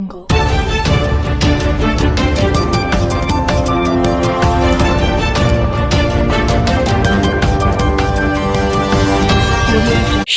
Jungle.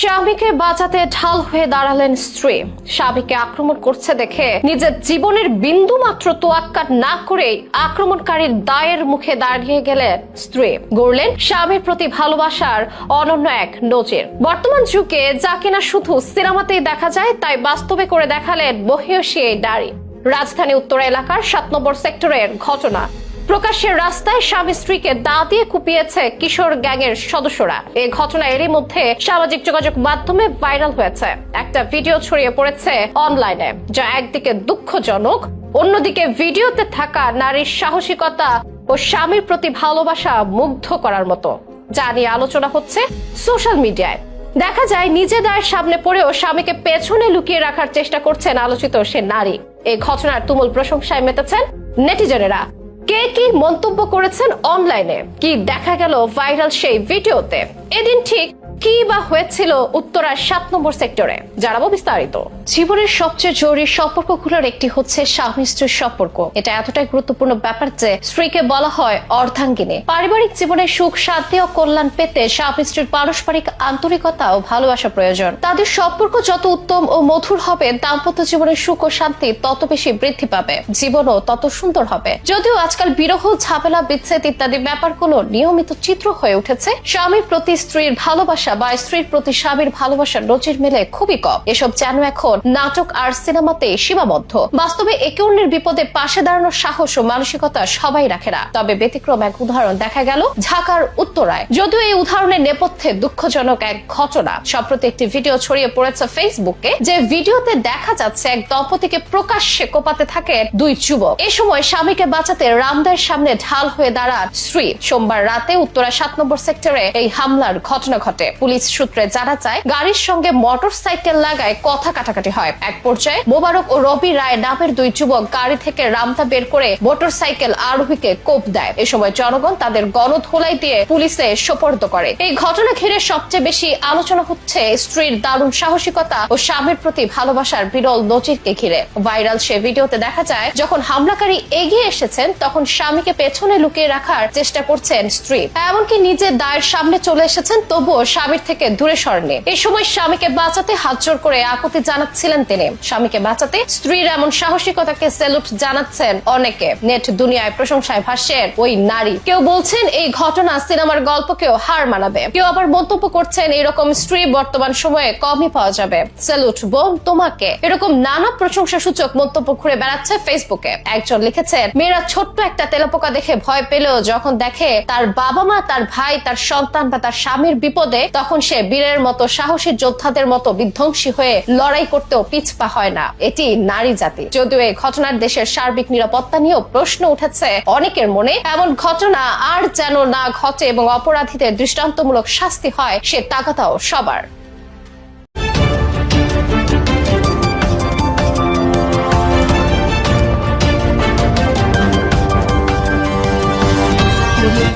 স্বামীকে বাঁচাতে ঢাল হয়ে দাঁড়ালেন স্ত্রী। স্বামীকে আক্রমণ করছে দেখে নিজের জীবনের বিন্দু মাত্র তোয়াক্কা না করে আক্রমণকারীর দায়ের মুখে দাঁড়িয়ে গেলেন স্ত্রী। গড়লেন স্বামীর প্রতি ভালোবাসার অনন্য এক নজির। বর্তমান যুগে যা কিনা শুধু সিনেমাতেই দেখা যায়, তাই বাস্তবে করে দেখালেন বহিয়সী এই নারী। রাজধানী উত্তরা এলাকার সাত নম্বর সেক্টরের ঘটনা। প্রকাশ্যের রাস্তায় স্বামী স্ত্রীকে দা দিয়ে কুপিয়েছে কিশোর গ্যাংয়ের সদস্যরা। এই ঘটনা এরই মধ্যে সামাজিক যোগাযোগ মাধ্যমে ভাইরাল হয়েছে। একটা ভিডিও ছড়িয়ে পড়েছে অনলাইনে, যা একদিকে দুঃখজনক, অন্যদিকে ভিডিওতে থাকা নারীর সাহসিকতা ও স্বামীর প্রতি ভালোবাসা মুগ্ধ করার মতো। যা নিয়ে আলোচনা হচ্ছে সোশ্যাল মিডিয়ায়। দেখা যায় নিজে দায়ের সামনে পড়েও স্বামীকে পেছনে লুকিয়ে রাখার চেষ্টা করছেন আলোচিত সে নারী। এই ঘটনার তুমুল প্রশংসায় মেতেছেন নেটিজনেরা। কে কি মন্তব্য করেছেন অনলাইনে কি দেখা গেল ভাইরাল সেই ভিডিওতে এদিন ঠিক কি বা হয়েছিল উত্তরার সাত নম্বর সেক্টরে? জানাব বিস্তারিত। জীবনের সবচেয়ে জরুরি সম্পর্কগুলোর একটি হচ্ছে স্বামী স্ত্রীর সম্পর্ক। এটা এতটাই গুরুত্বপূর্ণ ব্যাপার যে স্ত্রীকে বলা হয় অর্ধাঙ্গিনী। পারিবারিক জীবনে সুখ, শান্তি ও কল্যাণ পেতে স্বামী স্ত্রীর পারস্পরিক আন্তরিকতা ও ভালোবাসা প্রয়োজন। তাদের সম্পর্ক যত উত্তম ও মধুর হবে, দাম্পত্য জীবনের সুখ ও শান্তি তত বেশি বৃদ্ধি পাবে। জীবনও তত সুন্দর হবে। যদিও আজকাল বিরহ, ঝামেলা, বিচ্ছেদ ইত্যাদি ব্যাপারগুলো নিয়মিত চিত্র হয়ে উঠেছে স্বামীর প্রতি স্ত্রীর ভালোবাসা বা স্ত্রীর প্রতি স্বামীর ভালোবাসার নজির মেলে খুবই কম। এসব যেন এখন নাটক আর সিনেমাতে সীমাবদ্ধ। বাস্তবে একে অন্যের বিপদে পাশে দাঁড়ানোর সাহস ও মানসিকতা সবাই রাখে না। তবে ব্যতিক্রম এক উদাহরণ দেখা গেল ঢাকার উত্তরায়। যদিও এই উদাহরণের নেপথ্যে দুঃখজনক এক ঘটনা। সম্প্রতি একটি ভিডিও ছড়িয়ে পড়েছে ফেসবুকে, যে ভিডিওতে দেখা যাচ্ছে এক দম্পতিকে প্রকাশ্যে কোপাতে থাকে দুই যুবক। এ সময় স্বামীকে বাঁচাতে রামদের সামনে ঢাল হয়ে দাঁড়ান স্ত্রী। সোমবার রাতে উত্তরা সাত নম্বর সেক্টরে এই হামলার ঘটনা ঘটে। পুলিশ সূত্রে জানা যায়, গাড়ির সঙ্গে মোটর সাইকেল লাগায় কথা কাটাকাটি হয়। এক পর্যায়ে মোবারক ও রবি রায় নামের দুই যুবক গাড়ি থেকে রামতা বের করে মোটর সাইকেল আরোহীকে কোপ দেয়। এ সময় জনগণ তাদের গণধোলাই দিয়ে পুলিশে সোপর্দ করে। এই ঘটনা ঘিরে সবচেয়ে বেশি আলোচনা হচ্ছে স্ত্রীর দারুণ সাহসিকতা ও স্বামীর প্রতি ভালোবাসার বিরল নজিরকে ঘিরে। ভাইরাল সে ভিডিওতে দেখা যায়, যখন হামলাকারী এগিয়ে এসেছেন, তখন স্বামীকে পেছনে লুকিয়ে রাখার চেষ্টা করছেন স্ত্রী। এমনকি নিজের দায়ের সামনে চলে এসেছেন, তবুও স্বামীর থেকে দূরে সরেনি এই সময় স্বামীকে বাঁচাতে হাত জোর করে আকুতি জানাচ্ছিলেন তিনি। স্বামীকে বাঁচাতে স্ত্রীর এমন সাহসিকতাকে স্যালুট জানাচ্ছেন অনেকে। নেট দুনিয়ায় প্রশংসায় ভাসছেন ওই নারী। কেউ বলছেন এই ঘটনা সিনেমার গল্পকেও হার মানাবে। কেউ আবার মন্তব্য করছেন এরকম স্ত্রী বর্তমান সময়ে কমই পাওয়া যাবে। স্যালুট বোন তোমাকে। এরকম নানা প্রশংসা সূচক মন্তব্য ঘুরে বেড়াচ্ছে ফেসবুকে। একজন লিখেছেন, মেয়েরা ছোট্ট একটা তেলাপোকা দেখে ভয় পেলেও যখন দেখে তার বাবা মা, তার ভাই, তার সন্তান বা তার স্বামীর বিপদে তখন সে বীরের মতো সাহসী যোদ্ধাদের মতো বিধ্বংসী হয়ে লড়াই করতেও পিছপা হয় না। এটি নারী জাতি। যদিও এই ঘটনার দেশের সার্বিক নিরাপত্তা নিয়েও প্রশ্ন উঠেছে অনেকের মনে। এমন ঘটনা আর যেন না ঘটে এবং অপরাধীদের দৃষ্টান্তমূলক শাস্তি হয়, সে তাকাতাও সবার।